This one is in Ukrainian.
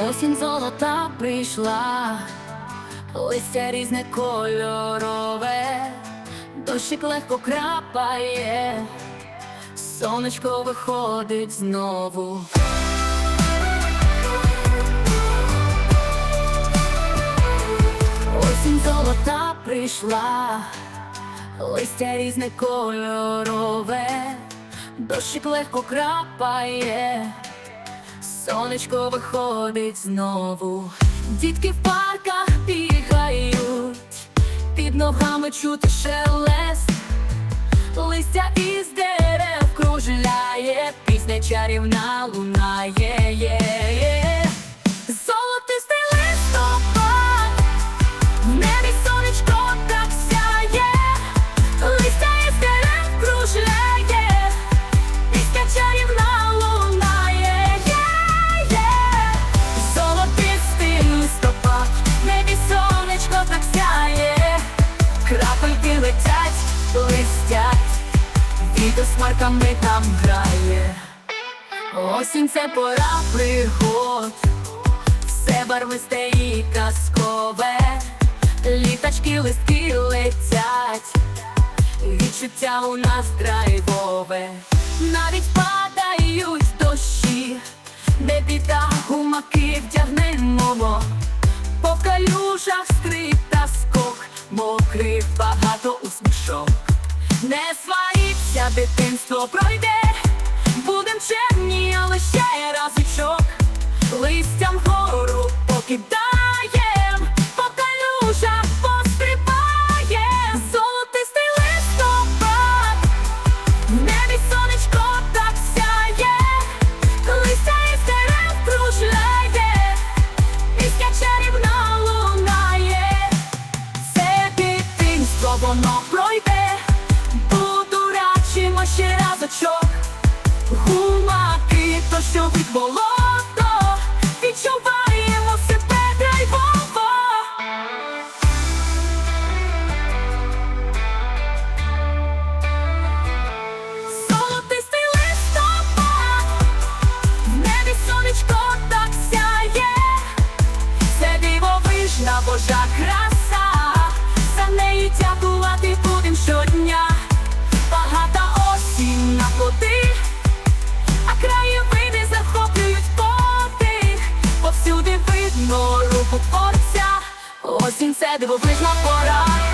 Осінь золота прийшла, листя різне кольорове, дощик легко крапає, сонечко виходить знову. Осінь золота прийшла, листя різне кольорове, дощик легко крапає. Сонечко виходить знову. Дітки в парках бігають, під ногами чути шелест, листя із дерев кружляє, пісня чарівна лунає. Летять, блистять, вітер смарками там грає. Осінь це пора пригод, все барвисте і казкове, літачки, листки летять. Відчуття у нас драйвове, навіть падають дощі, де біда гумаки вдягнемо, по калюжах скрип та скок, мокрих багато. Не сваріться, дитинство пройде, будем чемні, але ще разочок, листям гору покидаєм, що від болото, відчуваємо себе драйвово. Золотистий листопад, в небі сонечко так сяє, це дивовижна божа краса, Осінь це дивовижна пора.